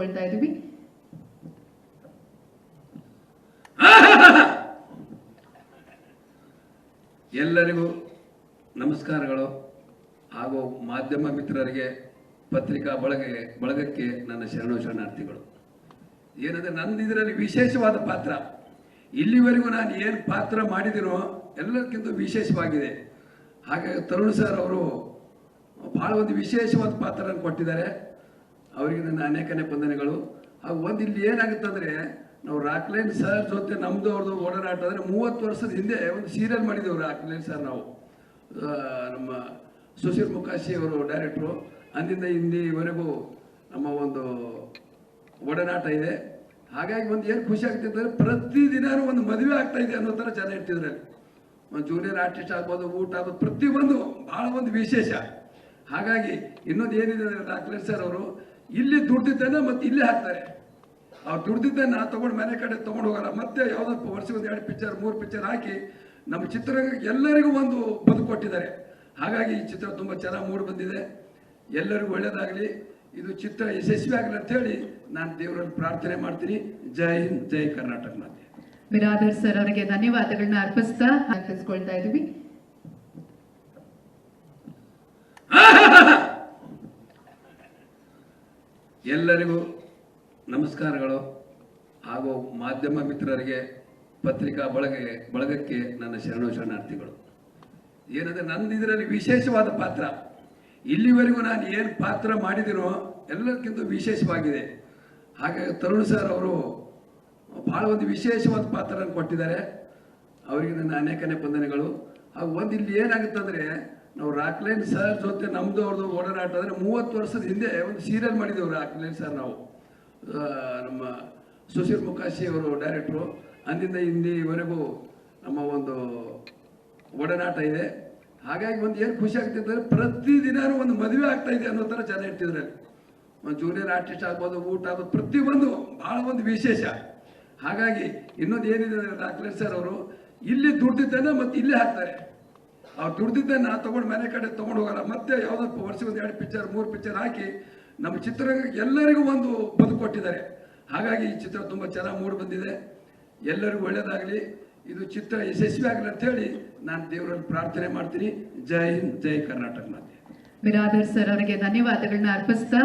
ಹಾಕಿಸ್ಕೊಳ್ತಾ ಇದೀವಿ ಎಲ್ಲರಿಗೂ ನಮಸ್ಕಾರಗಳು. ಹಾಗೂ ಮಾಧ್ಯಮ ಮಿತ್ರರಿಗೆ ಪತ್ರಿಕಾ ಬಳಗ, ಬಳಗಕ್ಕೆ ನನ್ನ ಶರಣು ಶರಣಾರ್ಥಿಗಳು. ಏನಂದ್ರೆ ನಂದು ಇದರಲ್ಲಿ ವಿಶೇಷವಾದ ಪಾತ್ರ. ಇಲ್ಲಿವರೆಗೂ ನಾನು ಏನು ಪಾತ್ರ ಮಾಡಿದಿರೋ ಎಲ್ಲಕ್ಕಿಂತ ವಿಶೇಷವಾಗಿದೆ. ಹಾಗಾಗಿ ತರುಣ್ ಸರ್ ಅವರು ಬಹಳ ಒಂದು ವಿಶೇಷವಾದ ಪಾತ್ರನ ಕೊಟ್ಟಿದ್ದಾರೆ. ಅವರಿಗೆ ನನ್ನ ಅನೇಕನೇ ವಂದನೆಗಳು. ಹಾಗೂ ಒಂದು ಇಲ್ಲಿ ಏನಾಗುತ್ತೆ ಅಂದರೆ, ನಾವು ರಾಕ್ಲೈನ್ ಸರ್ ಜೊತೆ ನಮ್ಮದು ಅವ್ರದ್ದು ಒಡನಾಟ ಅಂದರೆ ಮೂವತ್ತು ವರ್ಷದ ಹಿಂದೆ ಒಂದು ಸೀರಿಯಲ್ ಮಾಡಿದೆವು ರಾಕ್ಲೈನ್ ಸರ್ ನಾವು. ನಮ್ಮ ಸುಶೀಲ್ ಮುಖಾಶಿ ಅವರು ಡೈರೆಕ್ಟ್ರು ಅಂದಿಂದ ಇಂದಿವರೆಗೂ ನಮ್ಮ ಒಂದು ಒಡನಾಟ ಇದೆ. ಹಾಗಾಗಿ ಒಂದು ಏನು ಖುಷಿ ಆಗ್ತಿದೆ ಪ್ರತಿ ದಿನವೂ ಒಂದು ಮದುವೆ ಆಗ್ತಾ ಇದೆ ಅನ್ನೋ ಥರ ಜನ ಇರ್ತಿದ್ರು ಒಂದು ಜೂನಿಯರ್ ಆರ್ಟಿಸ್ಟ್ ಆಗ್ಬೋದು, ಊಟ ಆಗ್ಬೋದು, ಪ್ರತಿಯೊಂದು ಭಾಳ ಒಂದು ವಿಶೇಷ. ಹಾಗಾಗಿ ಇನ್ನೊಂದು ಏನಿದೆ ಅಂದರೆ ಡಾಕ್ಟರ್ ಸರ್ ಅವರು ಇಲ್ಲಿ ದುಡ್ದಿದ್ದನ್ನ ಮತ್ತೆ ಇಲ್ಲೇ ಹಾಕ್ತಾರೆ. ಅವ್ರು ದುಡ್ದಿದ್ದನ್ನ ತಗೊಂಡು ಮನೆ ಕಡೆ ತಗೊಂಡು ಹೋಗಲ್ಲ ಮತ್ತೆ ಯಾವುದೋ ವರ್ಷ ಒಂದು ಎರಡು ಪಿಕ್ಚರ್ ಮೂರು ಪಿಕ್ಚರ್ ಹಾಕಿ ನಮ್ಮ ಚಿತ್ರರಂಗಕ್ಕೆ ಎಲ್ಲರಿಗೂ ಒಂದು ಬದುಕು ಕೊಟ್ಟಿದ್ದಾರೆ. ಹಾಗಾಗಿ ಈ ಚಿತ್ರ ತುಂಬ ಚೆನ್ನಾಗಿ ಮೂಡಿ ಬಂದಿದೆ. ಎಲ್ಲರಿಗೂ ಒಳ್ಳೆಯದಾಗಲಿ ಇದು ಚಿತ್ರ ಯಶಸ್ವಿ ಆಗಲಿ ಅಂತ ಹೇಳಿ ನಾನು ದೇವರಲ್ಲಿ ಪ್ರಾರ್ಥನೆ ಮಾಡ್ತೀನಿ. ಜೈ ಹಿಂದ್, ಜೈ ಕರ್ನಾಟಕ ಮಾತೆ. ಬಿರಾದರ್ ಸರ್ ಅವರಿಗೆ ಧನ್ಯವಾದಗಳನ್ನ ಅರ್ಪಿಸ್ತಾ ಅರ್ಪಿಸ್ಕೊಳ್ತಾ ಇದೀವಿ ಎಲ್ಲರಿಗೂ ನಮಸ್ಕಾರಗಳು ಹಾಗೂ ಮಾಧ್ಯಮ ಮಿತ್ರರಿಗೆ ಪತ್ರಿಕಾ ಬಳಗ ಬಳಗಕ್ಕೆ ನನ್ನ ಶರಣು ಶರಣಾರ್ಥಿಗಳು. ಏನಂದರೆ ನಂದು ಇದರಲ್ಲಿ ವಿಶೇಷವಾದ ಪಾತ್ರ. ಇಲ್ಲಿವರೆಗೂ ನಾನು ಏನು ಪಾತ್ರ ಮಾಡಿದಿರೋ ಎಲ್ಲಕ್ಕಿಂತ ವಿಶೇಷವಾಗಿದೆ. ಹಾಗಾಗಿ ತರುಣ್ ಸರ್ ಅವರು ಭಾಳ ಒಂದು ವಿಶೇಷವಾದ ಪಾತ್ರವನ್ನು ಕೊಟ್ಟಿದ್ದಾರೆ. ಅವರಿಗೆ ನನ್ನ ಅನೇಕನೇ ವಂದನೆಗಳು. ಹಾಗೂ ಒಂದು ಇಲ್ಲಿ ಏನಾಗುತ್ತಂದ್ರೆ ನಾವು ರಾಕ್ಲೈನ್ ಸರ್ ಜೊತೆ ನಮ್ದು ಅವ್ರದ್ದು ಒಡನಾಟ ಅಂದರೆ ಮೂವತ್ತು ವರ್ಷದ ಹಿಂದೆ ಒಂದು ಸೀರಿಯಲ್ ಮಾಡಿದೆವು ರಾಕ್ಲೈನ್ ಸರ್ ನಾವು. ನಮ್ಮ ಸುಶೀಲ್ ಮುಖಾಶಿ ಅವರು ಡೈರೆಕ್ಟ್ರು ಅಂದಿಂದ ಇಂದಿವರೆಗೂ ನಮ್ಮ ಒಂದು ಒಡನಾಟ ಇದೆ. ಹಾಗಾಗಿ ಒಂದು ಏನು ಖುಷಿ ಆಗ್ತಿದೆ ಪ್ರತಿ ದಿನವೂ ಒಂದು ಮದುವೆ ಆಗ್ತಾ ಇದೆ ಅನ್ನೋ ಥರ ಜನ ಇರ್ತಿದ್ರೆ ಒಂದು ಜೂನಿಯರ್ ಆರ್ಟಿಸ್ಟ್ ಆಗ್ಬೋದು, ಊಟ ಆಗ್ಬೋದು, ಪ್ರತಿಯೊಂದು ಭಾಳ ಒಂದು ವಿಶೇಷ. ಹಾಗಾಗಿ ಇನ್ನೊಂದು ಏನಿದೆ ಅಂದರೆ ಡಾಕ್ಟರ್ ಸರ್ ಅವರು ಇಲ್ಲಿ ದುಡ್ಡಿದ್ದಾನೆ ಮತ್ತೆ ಇಲ್ಲೇ ಹಾಕ್ತಾರೆ. ಅವ್ರು ದುಡ್ದಿದ್ದನ್ನ ತಗೊಂಡು ಮನೆ ಕಡೆ ತಗೊಂಡು ಹೋಗಲ್ಲ. ಮತ್ತೆ ಯಾವುದೋ ವರ್ಷ ಒಂದು ಎರಡು ಪಿಕ್ಚರ್ ಮೂರು ಪಿಕ್ಚರ್ ಹಾಕಿ ನಮ್ಮ ಚಿತ್ರರಂಗ ಎಲ್ಲರಿಗೂ ಒಂದು ಬದುಕು ಕೊಟ್ಟಿದ್ದಾರೆ. ಹಾಗಾಗಿ ಈ ಚಿತ್ರ ತುಂಬ ಚೆನ್ನಾಗಿ ಮೂಡಿ ಬಂದಿದೆ. ಎಲ್ಲರಿಗೂ ಒಳ್ಳೇದಾಗಲಿ. ಇದು ಚಿತ್ರ ಯಶಸ್ವಿ ಆಗಲಿ ಅಂತ ಹೇಳಿ ನಾನು ದೇವರಲ್ಲಿ ಪ್ರಾರ್ಥನೆ ಮಾಡ್ತೀನಿ. ಜೈ ಹಿಂದ್, ಜೈ ಕರ್ನಾಟಕ ಮಾತೆ. ಬಿರಾದರ್ ಸರ್ ಅವರಿಗೆ ಧನ್ಯವಾದಗಳನ್ನ ಅರ್ಪಿಸ್ತಾ